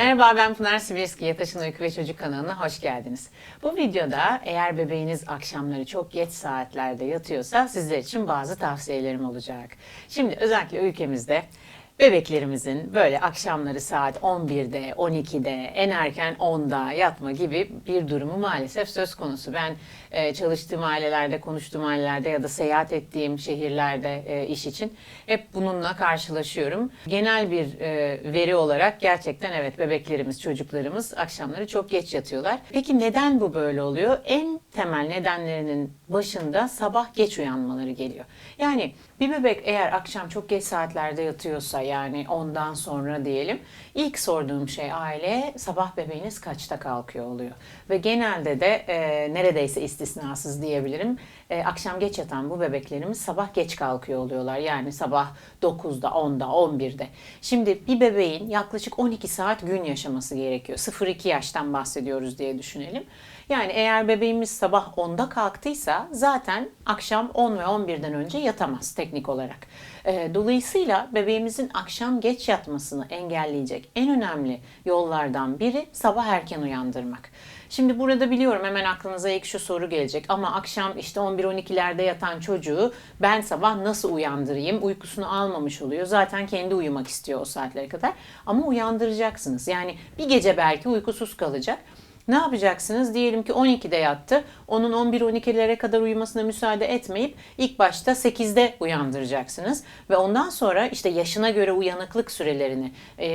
Merhaba ben Pınar Sibirski Yataşın Uyku ve Çocuk kanalına hoş geldiniz. Bu videoda eğer bebeğiniz akşamları çok geç saatlerde yatıyorsa sizler için bazı tavsiyelerim olacak. Şimdi özellikle ülkemizde bebeklerimizin böyle akşamları saat 11'de, 12'de, en erken 10'da yatma gibi bir durumu maalesef söz konusu. Ben e, çalıştığım ailelerde, konuştuğum ailelerde ya da seyahat ettiğim şehirlerde e, iş için hep bununla karşılaşıyorum. Genel bir e, veri olarak gerçekten evet bebeklerimiz, çocuklarımız akşamları çok geç yatıyorlar. Peki neden bu böyle oluyor? En temel nedenlerinin başında sabah geç uyanmaları geliyor. Yani bir bebek eğer akşam çok geç saatlerde yatıyorsa yani ondan sonra diyelim ilk sorduğum şey aileye sabah bebeğiniz kaçta kalkıyor oluyor. Ve genelde de e, neredeyse istisnasız diyebilirim e, akşam geç yatan bu bebeklerimiz sabah geç kalkıyor oluyorlar. Yani sabah 9'da, 10'da, 11'de. Şimdi bir bebeğin yaklaşık 12 saat gün yaşaması gerekiyor. 0-2 yaştan bahsediyoruz diye düşünelim. Yani eğer bebeğimiz sabah 10'da kalktıysa zaten akşam 10 ve 11'den önce yatamaz teknik olarak. E, Dolayısıyla bebeğimizin akşam geç yatmasını engelleyecek en önemli yollardan biri sabah erken uyandırmak. Şimdi burada biliyorum hemen aklınıza ilk şu soru gelecek ama akşam işte 11-12'lerde yatan çocuğu ben sabah nasıl uyandırayım? Uykusunu almamış oluyor. Zaten kendi uyumak istiyor o saatlere kadar. Ama uyandıracaksınız. Yani bir gece belki uykusuz kalacak. Ne yapacaksınız? Diyelim ki 12'de yattı. Onun 11-12'lere kadar uyumasına müsaade etmeyip ilk başta 8'de uyandıracaksınız. Ve ondan sonra işte yaşına göre uyanıklık sürelerini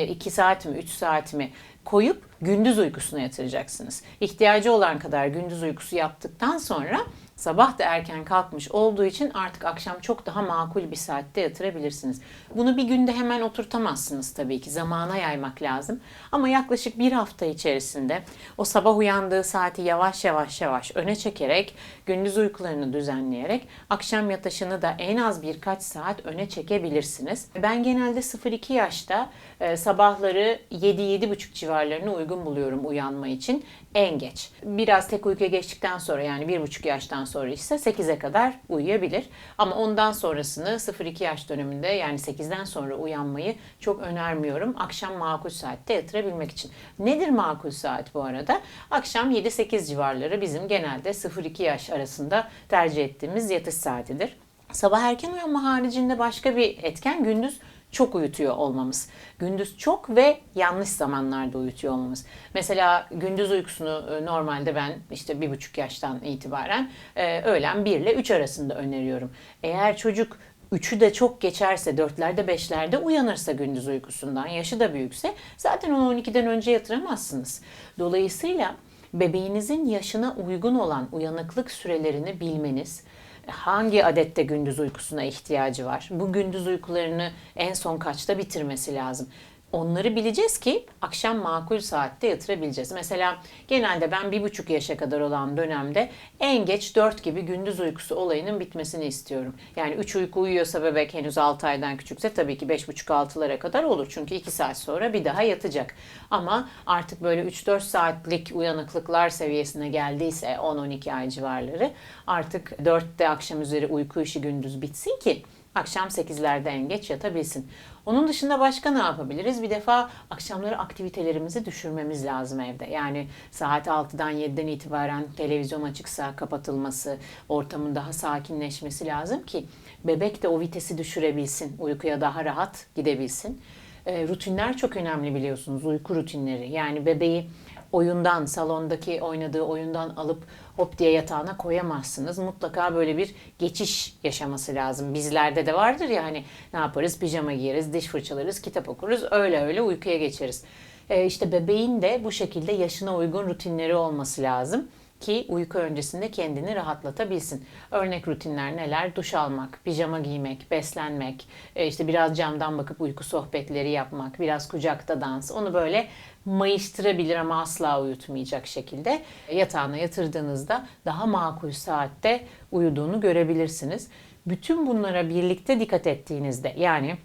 2 saat mi 3 saat mi koyup gündüz uykusuna yatıracaksınız. İhtiyacı olan kadar gündüz uykusu yaptıktan sonra sabah da erken kalkmış olduğu için artık akşam çok daha makul bir saatte yatırabilirsiniz. Bunu bir günde hemen oturtamazsınız tabii ki. Zamana yaymak lazım. Ama yaklaşık bir hafta içerisinde o sabah uyandığı saati yavaş yavaş yavaş öne çekerek, gündüz uykularını düzenleyerek akşam yatışını da en az birkaç saat öne çekebilirsiniz. Ben genelde 0-2 yaşta e, sabahları 7-7,5 civarlarını uygun buluyorum uyanma için en geç. Biraz tek uykuya geçtikten sonra yani 1,5 yaştan sonra ise 8'e kadar uyuyabilir. Ama ondan sonrasını 0-2 yaş döneminde yani 8'den sonra uyanmayı çok önermiyorum. Akşam makul saatte yatırabilmek için. Nedir makul saat bu arada? Akşam 7-8 civarları bizim genelde 0-2 yaş arasında tercih ettiğimiz yatış saatidir. Sabah erken uyanma haricinde başka bir etken gündüz çok uyutuyor olmamız. Gündüz çok ve yanlış zamanlarda uyutuyor olmamız. Mesela gündüz uykusunu e, normalde ben işte bir buçuk yaştan itibaren e, öğlen 1 ile 3 arasında öneriyorum. Eğer çocuk Üçü de çok geçerse, dörtlerde beşlerde uyanırsa gündüz uykusundan, yaşı da büyükse zaten onu 12'den önce yatıramazsınız. Dolayısıyla bebeğinizin yaşına uygun olan uyanıklık sürelerini bilmeniz, hangi adette gündüz uykusuna ihtiyacı var? Bu gündüz uykularını en son kaçta bitirmesi lazım? Onları bileceğiz ki akşam makul saatte yatırabileceğiz. Mesela genelde ben bir buçuk yaşa kadar olan dönemde en geç 4 gibi gündüz uykusu olayının bitmesini istiyorum. Yani 3 uyku uyuyorsa bebek henüz 6 aydan küçükse tabii ki 5.30-6'lara kadar olur. Çünkü 2 saat sonra bir daha yatacak. Ama artık böyle 3-4 saatlik uyanıklıklar seviyesine geldiyse 10-12 ay civarları artık 4'te akşam üzeri uyku işi gündüz bitsin ki akşam 8'lerde en geç yatabilsin. Onun dışında başka ne yapabiliriz? Bir defa akşamları aktivitelerimizi düşürmemiz lazım evde. Yani saat 6'dan 7'den itibaren televizyon açıksa kapatılması, ortamın daha sakinleşmesi lazım ki bebek de o vitesi düşürebilsin, uykuya daha rahat gidebilsin. E, rutinler çok önemli biliyorsunuz, uyku rutinleri. Yani bebeği oyundan, salondaki oynadığı oyundan alıp hop diye yatağına koyamazsınız. Mutlaka böyle bir geçiş yaşaması lazım. Bizlerde de vardır ya hani ne yaparız? Pijama giyeriz, diş fırçalarız, kitap okuruz. Öyle öyle uykuya geçeriz. Ee, işte bebeğin de bu şekilde yaşına uygun rutinleri olması lazım ki uyku öncesinde kendini rahatlatabilsin. Örnek rutinler neler? Duş almak, pijama giymek, beslenmek, e, işte biraz camdan bakıp uyku sohbetleri yapmak, biraz kucakta dans. Onu böyle mayıştırabilir ama asla uyutmayacak şekilde yatağına yatırdığınızda daha makul saatte uyuduğunu görebilirsiniz. Bütün bunlara birlikte dikkat ettiğinizde yani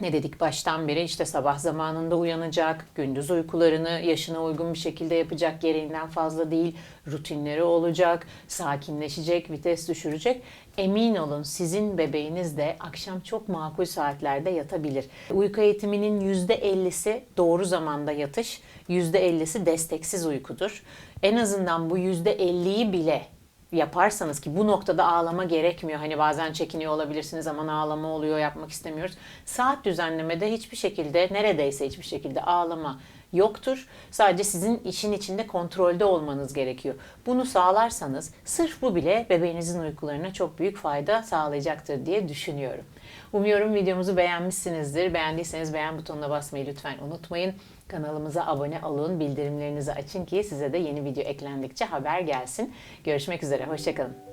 ne dedik baştan beri işte sabah zamanında uyanacak, gündüz uykularını yaşına uygun bir şekilde yapacak, gereğinden fazla değil, rutinleri olacak, sakinleşecek, vites düşürecek. Emin olun sizin bebeğiniz de akşam çok makul saatlerde yatabilir. Uyku eğitiminin %50'si doğru zamanda yatış, %50'si desteksiz uykudur. En azından bu %50'yi bile yaparsanız ki bu noktada ağlama gerekmiyor. Hani bazen çekiniyor olabilirsiniz ama ağlama oluyor yapmak istemiyoruz. Saat düzenlemede hiçbir şekilde neredeyse hiçbir şekilde ağlama yoktur. Sadece sizin işin içinde kontrolde olmanız gerekiyor. Bunu sağlarsanız sırf bu bile bebeğinizin uykularına çok büyük fayda sağlayacaktır diye düşünüyorum. Umuyorum videomuzu beğenmişsinizdir. Beğendiyseniz beğen butonuna basmayı lütfen unutmayın. Kanalımıza abone olun, bildirimlerinizi açın ki size de yeni video eklendikçe haber gelsin. Görüşmek üzere, hoşçakalın.